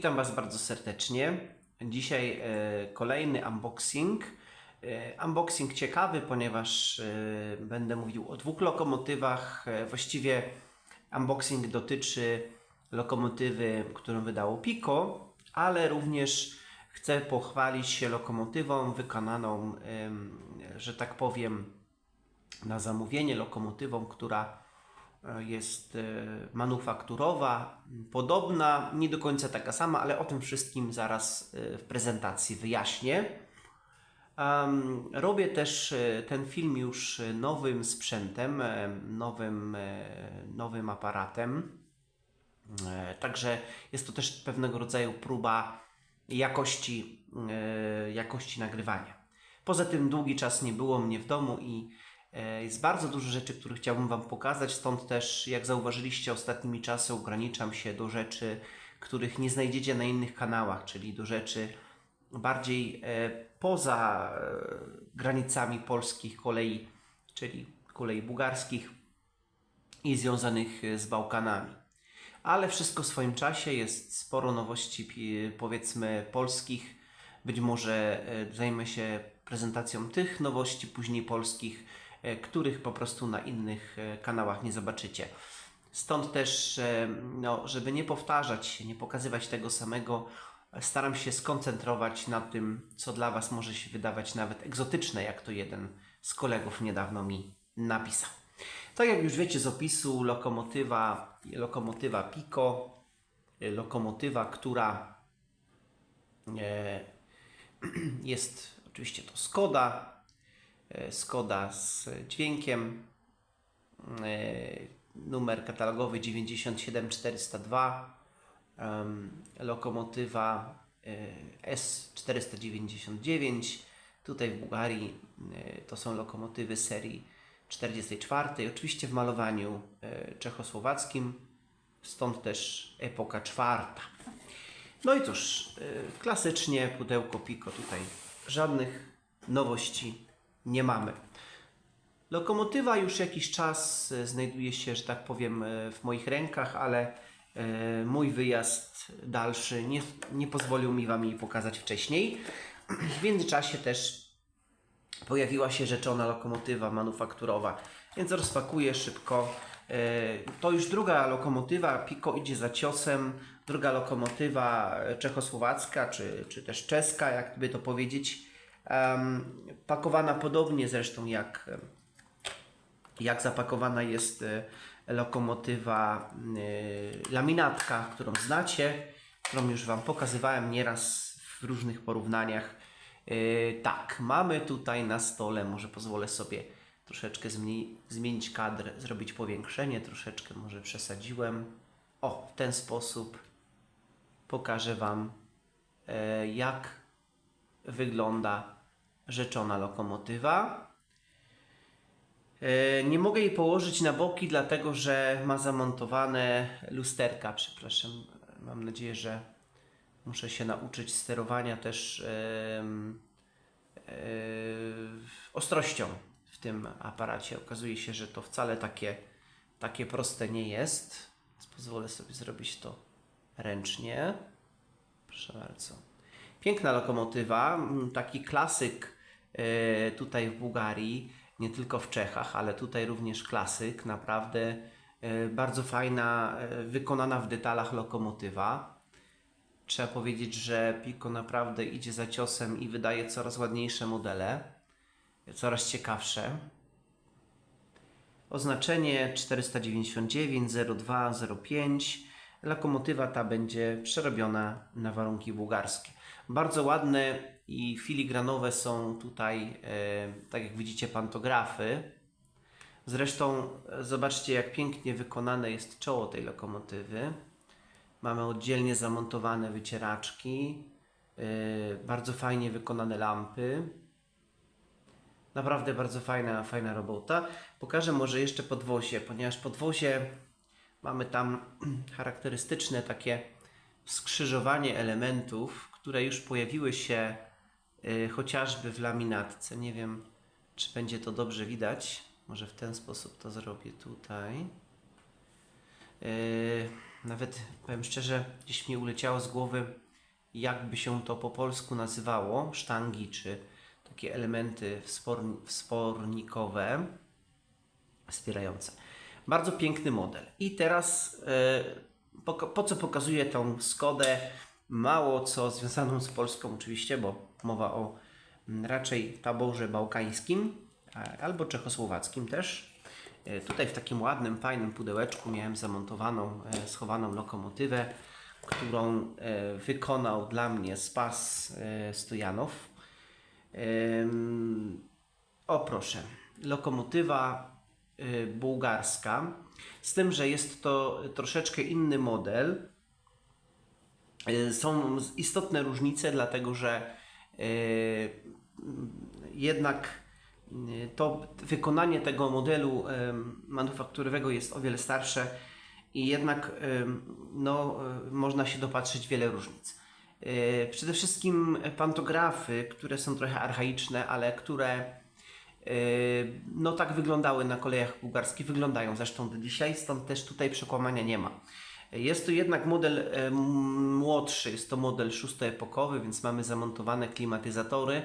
Witam Was bardzo serdecznie. Dzisiaj e, kolejny unboxing. E, unboxing ciekawy, ponieważ e, będę mówił o dwóch lokomotywach. Właściwie unboxing dotyczy lokomotywy, którą wydało Pico, ale również chcę pochwalić się lokomotywą wykonaną, że tak powiem, na zamówienie, lokomotywą, która jest e, manufakturowa, podobna, nie do końca taka sama, ale o tym wszystkim zaraz e, w prezentacji wyjaśnię. Robię też e, ten film już nowym sprzętem, nowym, nowym aparatem. Także jest to też pewnego rodzaju próba jakości, jakości nagrywania. Poza tym długi czas nie było mnie w domu i jest bardzo dużo rzeczy, które chciałbym Wam pokazać, stąd też, jak zauważyliście ostatnimi czasy, ograniczam się do rzeczy, których nie znajdziecie na innych kanałach, czyli do rzeczy bardziej e, poza e, granicami polskich kolei, czyli kolei bułgarskich i związanych e, z Bałkanami. Ale wszystko w swoim czasie, jest sporo nowości, powiedzmy, polskich. Być może e, zajmę się prezentacją tych nowości, później polskich, e, których po prostu na innych e, kanałach nie zobaczycie. Stąd też, e, no, żeby nie powtarzać się, nie pokazywać tego samego, e, staram się skoncentrować na tym, co dla Was może się wydawać nawet egzotyczne, jak to jeden z kolegów niedawno mi napisał. Tak jak już wiecie z opisu, lokomotywa, lokomotywa Pico, e, lokomotywa, która e, jest oczywiście to Skoda, e, Skoda z dźwiękiem, e, numer katalogowy 97402, em, lokomotywa e, S499. Tutaj w Bułgarii e, to są lokomotywy serii 44, oczywiście w malowaniu e, czechosłowackim, stąd też epoka czwarta. No i cóż, klasycznie pudełko Pico. Tutaj żadnych nowości nie mamy. Lokomotywa już jakiś czas y, znajduje się, że tak powiem, y, w moich rękach, ale y, mój wyjazd dalszy nie, nie pozwolił mi Wam jej pokazać wcześniej. W międzyczasie też pojawiła się rzeczona lokomotywa manufakturowa, więc rozpakuję szybko. E, To już druga lokomotywa, Pico idzie za ciosem, druga lokomotywa e, czechosłowacka, czy, czy też czeska, jakby to powiedzieć, pakowana podobnie zresztą jak, jak zapakowana jest e, lokomotywa e, laminatka, którą znacie, którą już Wam pokazywałem nieraz w różnych porównaniach. E, Tak, mamy tutaj na stole, może pozwolę sobie troszeczkę zmieni- zmienić kadr, zrobić powiększenie, troszeczkę może przesadziłem. O, w ten sposób pokażę Wam, jak wygląda rzeczona lokomotywa. E, Nie mogę jej położyć na boki, dlatego że ma zamontowane lusterka. Przepraszam, mam nadzieję, że muszę się nauczyć sterowania też e, ostrością w tym aparacie. Okazuje się, że to wcale takie, takie proste nie jest. Więc pozwolę sobie zrobić to ręcznie. Proszę bardzo. Piękna lokomotywa, mm, taki klasyk e, tutaj w Bułgarii, nie tylko w Czechach, ale tutaj również klasyk, naprawdę e, bardzo fajna, e, wykonana w detalach lokomotywa. Trzeba powiedzieć, że Pico naprawdę idzie za ciosem i wydaje coraz ładniejsze modele, coraz ciekawsze. Oznaczenie 499 02 05. Lokomotywa ta będzie przerobiona na warunki bułgarskie. Bardzo ładne i filigranowe są tutaj, e, tak jak widzicie, pantografy. Zresztą e, zobaczcie, jak pięknie wykonane jest czoło tej lokomotywy. Mamy oddzielnie zamontowane wycieraczki, e, bardzo fajnie wykonane lampy. Naprawdę bardzo fajna, fajna robota. Pokażę może jeszcze podwozie, ponieważ podwozie mamy tam charakterystyczne takie skrzyżowanie elementów, które już pojawiły się y, chociażby w laminatce. Nie wiem, czy będzie to dobrze widać. Może w ten sposób to zrobię tutaj. Y, nawet powiem szczerze, gdzieś mi uleciało z głowy, jakby się to po polsku nazywało, sztangi czy takie elementy wsporni- wspornikowe wspierające. Bardzo piękny model. I teraz e, po, po co pokazuję tą Skodę? Mało co związaną z Polską oczywiście, bo mowa o mm, raczej taborze bałkańskim albo czechosłowackim też. E, Tutaj w takim ładnym, fajnym pudełeczku miałem zamontowaną, e, schowaną lokomotywę, którą e, wykonał dla mnie Spas Stojanow. O proszę, lokomotywa bułgarska, z tym, że jest to troszeczkę inny model. Y, Są istotne różnice, dlatego że y, jednak y, to wykonanie tego modelu manufakturowego jest o wiele starsze i jednak no, można się dopatrzyć wiele różnic. Przede wszystkim pantografy, które są trochę archaiczne, ale które no tak wyglądały na kolejach bułgarskich, wyglądają zresztą do dzisiaj, stąd też tutaj przekłamania nie ma. Jest to jednak model e, młodszy, jest to model szóstoepokowy, więc mamy zamontowane klimatyzatory.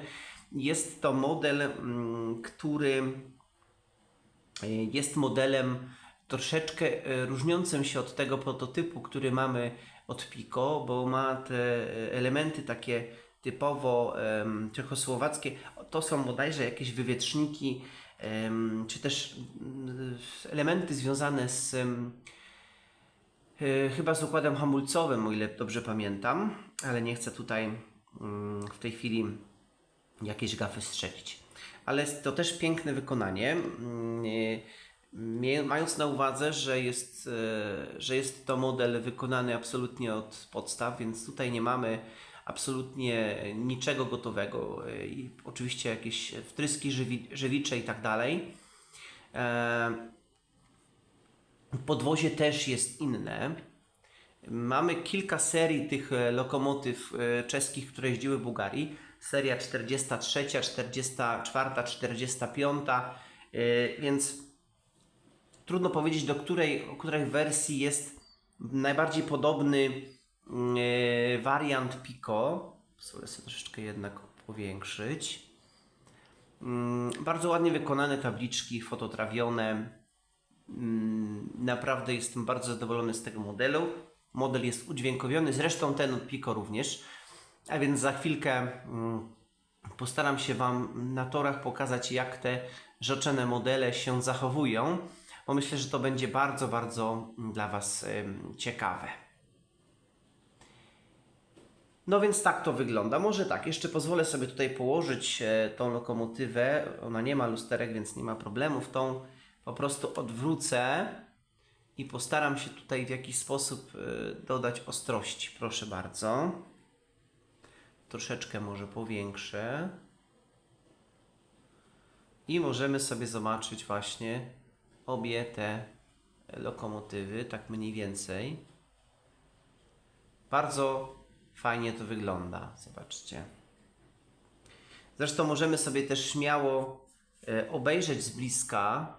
Jest to model, który e, jest modelem troszeczkę e, różniącym się od tego prototypu, który mamy od Pico, bo ma te elementy takie typowo czechosłowackie. To są bodajże jakieś wywietrzniki, czy też mm, elementy związane z chyba z układem hamulcowym, o ile dobrze pamiętam, ale nie chcę tutaj mm, w tej chwili jakieś gafy strzelić. Ale to też piękne wykonanie. Mm, e, Mając na uwadze, że jest, e, że jest to model wykonany absolutnie od podstaw, więc tutaj nie mamy absolutnie niczego gotowego. e, I oczywiście jakieś wtryski żywi, żywicze i tak dalej. Podwozie też jest inne. Mamy kilka serii tych e, lokomotyw e, czeskich, które jeździły w Bułgarii. Seria 43, 44, 45, e, więc trudno powiedzieć, do której, o której wersji jest najbardziej podobny mm, e, wariant Pico. Spróbuję sobie troszeczkę jednak powiększyć. Mm, Bardzo ładnie wykonane tabliczki, fototrawione. Mm, Naprawdę jestem bardzo zadowolony z tego modelu. Model jest udźwiękowiony, zresztą ten od Pico również. A więc za chwilkę mm, postaram się Wam na torach pokazać, jak te rzeczone modele się zachowują, bo myślę, że to będzie bardzo, bardzo mm, dla Was ciekawe. No więc tak to wygląda. Może tak, jeszcze pozwolę sobie tutaj położyć e, tą lokomotywę. Ona nie ma lusterek, więc nie ma problemów. Tą po prostu odwrócę i postaram się tutaj w jakiś sposób e, dodać ostrości. Proszę bardzo. Troszeczkę może powiększę. I możemy sobie zobaczyć właśnie obie te lokomotywy, tak mniej więcej. Bardzo fajnie to wygląda. Zobaczcie. Zresztą możemy sobie też śmiało e, obejrzeć z bliska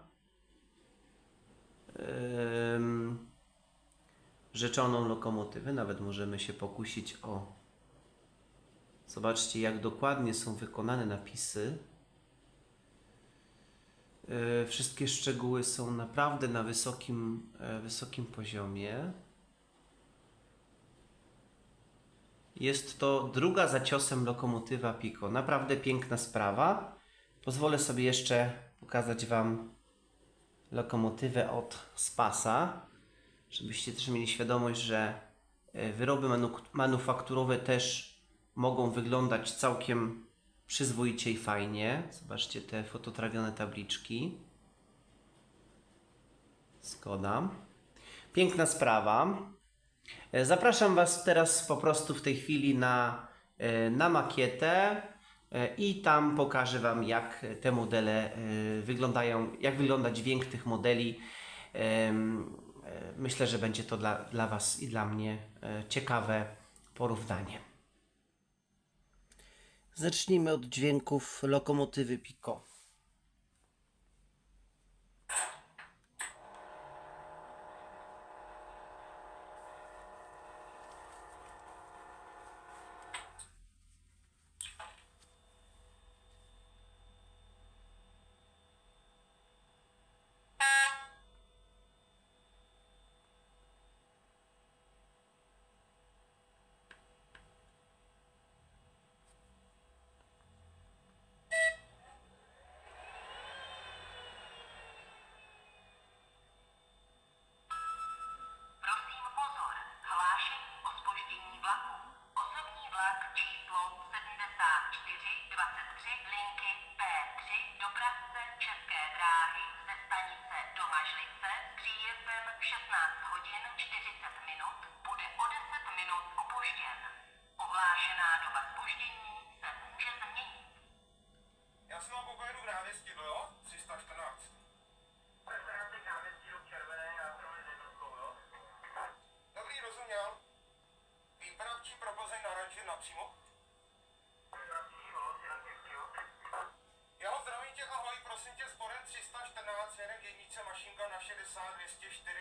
rzeczoną lokomotywę. Nawet możemy się pokusić o. Zobaczcie, jak dokładnie są wykonane napisy. E, Wszystkie szczegóły są naprawdę na wysokim, e, wysokim poziomie. Jest to druga za ciosem lokomotywa Pico. Naprawdę piękna sprawa. Pozwolę sobie jeszcze pokazać Wam lokomotywę od Spasa, żebyście też mieli świadomość, że e, wyroby manu- manufakturowe też mogą wyglądać całkiem przyzwoicie i fajnie. Zobaczcie te fototrawione tabliczki. Skoda. Piękna sprawa. E, Zapraszam Was teraz po prostu w tej chwili na, e, na makietę i tam pokażę Wam, jak te modele e, wyglądają, jak wygląda dźwięk tych modeli. E, Myślę, że będzie to dla, dla Was i dla mnie e, ciekawe porównanie. Zacznijmy od dźwięków lokomotywy Pico. Adventure. jesteś ty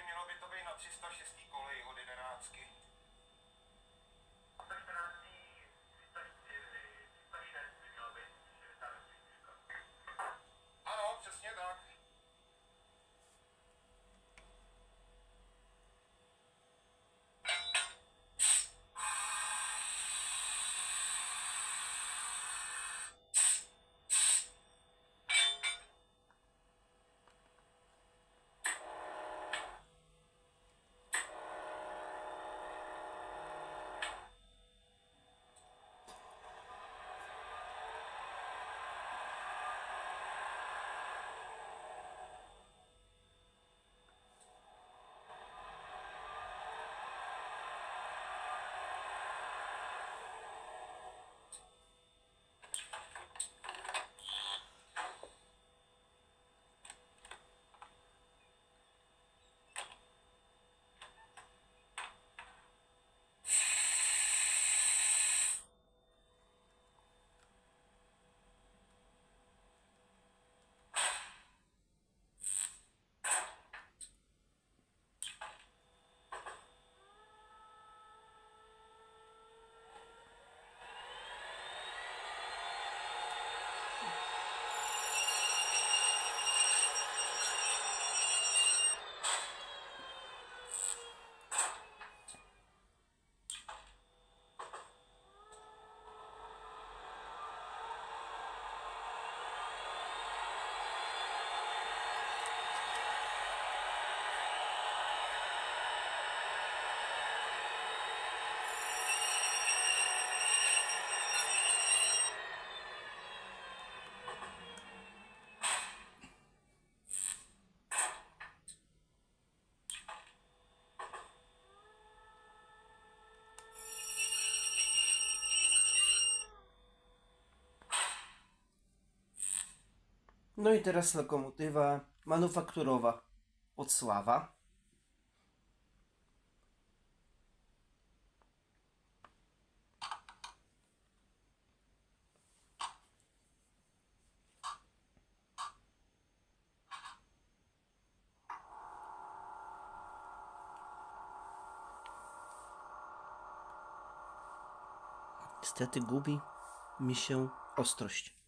No i teraz lokomotywa manufakturowa Odsława. Niestety gubi mi się ostrość.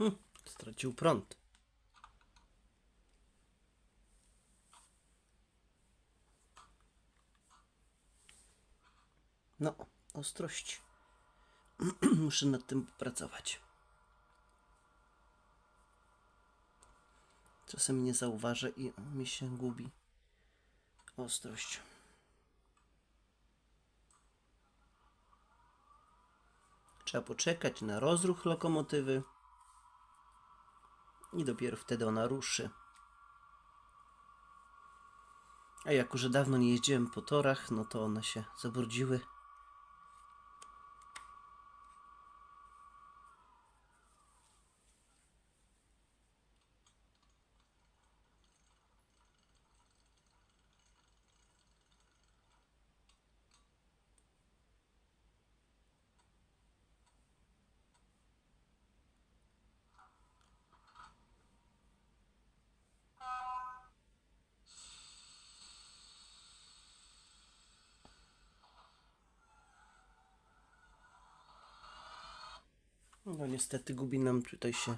Hm, stracił prąd. No, ostrość. Muszę nad tym pracować. Czasem nie zauważę i mi się gubi ostrość. Trzeba poczekać na rozruch lokomotywy i dopiero wtedy ona ruszy. A jako, że dawno nie jeździłem po torach, no to one się zabrudziły. No niestety gubi nam tutaj się.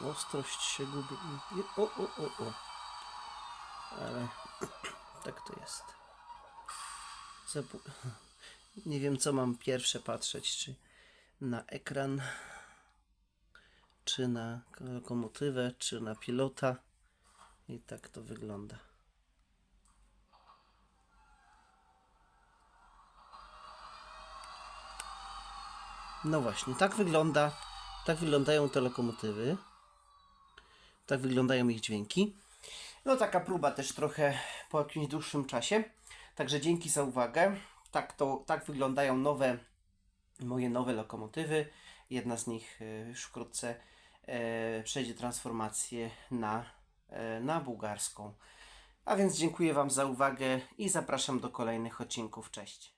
Ostrość się gubi. O, o, o, o. Ale tak to jest. Nie wiem, co mam pierwsze patrzeć, czy na ekran, czy na lokomotywę, czy na pilota. I tak to wygląda. No właśnie, tak wygląda, tak wyglądają te lokomotywy. Tak wyglądają ich dźwięki. No taka próba też trochę po jakimś dłuższym czasie. Także dzięki za uwagę. Tak to tak wyglądają nowe moje nowe lokomotywy. Jedna z nich e, już wkrótce e, przejdzie transformację na, e, na bułgarską. A więc dziękuję Wam za uwagę i zapraszam do kolejnych odcinków. Cześć.